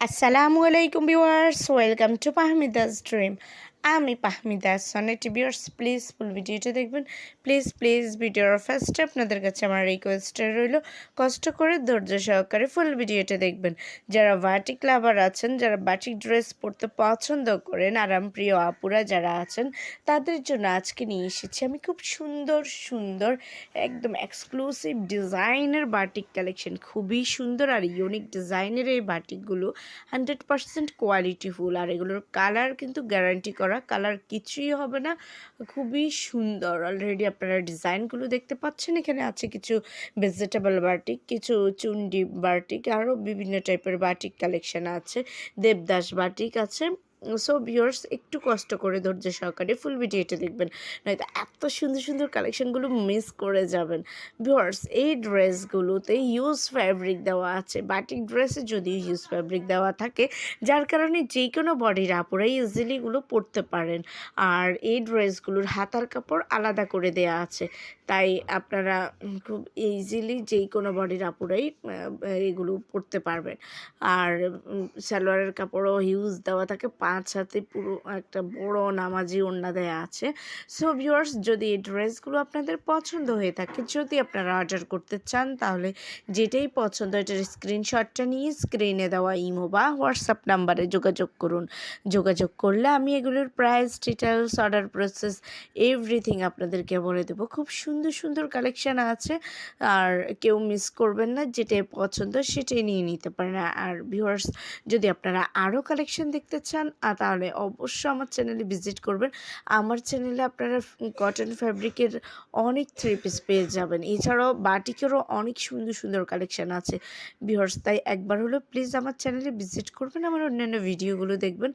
আসসালামু আলাইকুম viewers welcome to Pahmida's dream আমি Pahmida Sonnet viewers please full ভিডিওটা দেখবেন। প্লিজ প্লিজ ভিডিওর ফার্স্টে আপনাদের কাছে আমার রিকোয়েস্টটা রইল, কষ্ট করে ধৈর্য সহকারে ফুল ভিডিওটা দেখবেন। যারা বাটিক লাভার আছেন, যারা বাটিক ড্রেস পরতে পছন্দ করেন আরামপ্রিয় আপুরা যারা আছেন, তাদের জন্য আজকে নিয়ে এসেছি আমি খুব সুন্দর সুন্দর, একদম এক্সক্লুসিভ ডিজাইনের বাটিক কালেকশন খুবই সুন্দর আর ইউনিক ডিজাইনের এই বাটিকগুলো হান্ড্রেড পার্সেন্ট কোয়ালিটিফুল আর এগুলোর কালার কিন্তু গ্যারান্টি করা কালার কিছুই হবে না। খুবই সুন্দর। অলরেডি আপনারা ডিজাইনগুলো দেখতে পাচ্ছেন। এখানে আছে কিছু ভেজিটেবল বাটিক কিছু চুন্ডি বাটিক আরও বিভিন্ন টাইপের বাটিক কালেকশন আছে। দেবদাস বাটিক আছে। সো ভিউয়ার্স একটু কষ্ট করে ধৈর্য সহকারে ফুল ভিডিওটা দেখবেন। নয়তো এত সুন্দর সুন্দর কালেকশনগুলো মিস করে যাবেন। ভিউয়ার্স এই ড্রেসগুলোতে ইউজ ফ্যাব্রিক দেওয়া আছে। বাটিক ড্রেসে যদিও ইউজ ফ্যাব্রিক দেওয়া থাকে, যার কারণে যে কোনো বডির আপুরাই ইজিলি এগুলো পরতে পারেন। আর এই ড্রেসগুলোর হাতার কাপড় আলাদা করে দেয়া আছে। তাই আপনারা খুব ইজিলি যেই কোনো বডির আপুরাই এগুলো পরতে পারবেন। আর সালোয়ারের কাপড়ও হিউজ দেওয়া থাকে। পাঁচ পুরো একটা বড় নামাজি ওড়না দেয়া আছে। সো ভিউয়ার্স যদি এই ড্রেসগুলো আপনাদের পছন্দ হয়ে থাকে, যদি আপনারা অর্ডার করতে চান, তাহলে যেটাই পছন্দ, এটার স্ক্রিনশটটা নিয়ে স্ক্রিনে দেওয়া ইমো বা হোয়াটসঅ্যাপ নাম্বারে যোগাযোগ করুন। যোগাযোগ করলে আমি এগুলোর price details order process everything আপনাদেরকে বলে দেবো। খুব সুন্দর সুন্দর কালেকশান আছে। আর কেউ মিস করবেন না, যেটাই পছন্দ, সেটাই নিয়ে নিতে পারেন। আর ভিউয়ার্স যদি আপনারা আরও কালেকশন দেখতে চান তাহলে অবশ্যই আমার চ্যানেলে ভিজিট করবেন। আমার চ্যানেলে আপনারা কটন ফ্যাব্রিকের অনেক থ্রি পিস পেয়ে যাবেন। এছাড়াও বাটিকেরও অনেক সুন্দর সুন্দর কালেকশান আছে। ভিউয়ার্স তাই একবার হলো প্লিজ আমার চ্যানেলে ভিজিট করবেন, আমার অন্যান্য ভিডিওগুলো দেখবেন।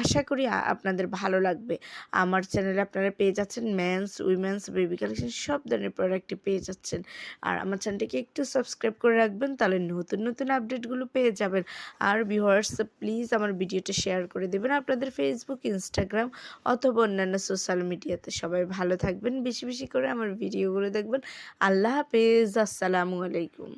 আশা করি আপনাদের ভালো লাগবে। আমার চ্যানেলে আপনারা পেয়ে যাচ্ছেন ম্যানস উইমেন্স বেবি কালেকশন সব ধরনের প্রোডাক্টই পেয়ে যাচ্ছেন। আর আমার চ্যানেলটিকে একটু সাবস্ক্রাইব করে রাখবেন, তাহলে নতুন নতুন আপডেটগুলো পেয়ে যাবেন। আর ভিউয়ার্স প্লিজ আমার ভিডিওটা শেয়ার করে দেবেন। আপনাদের ফেসবুক ইনস্টাগ্রাম অথবা অন্যান্য সোশ্যাল মিডিয়াতে সবাই ভালো থাকবেন, বেশি বেশি করে আমার ভিডিওগুলো দেখবেন। আল্লাহ হাফেজ, আসসালামু আলাইকুম।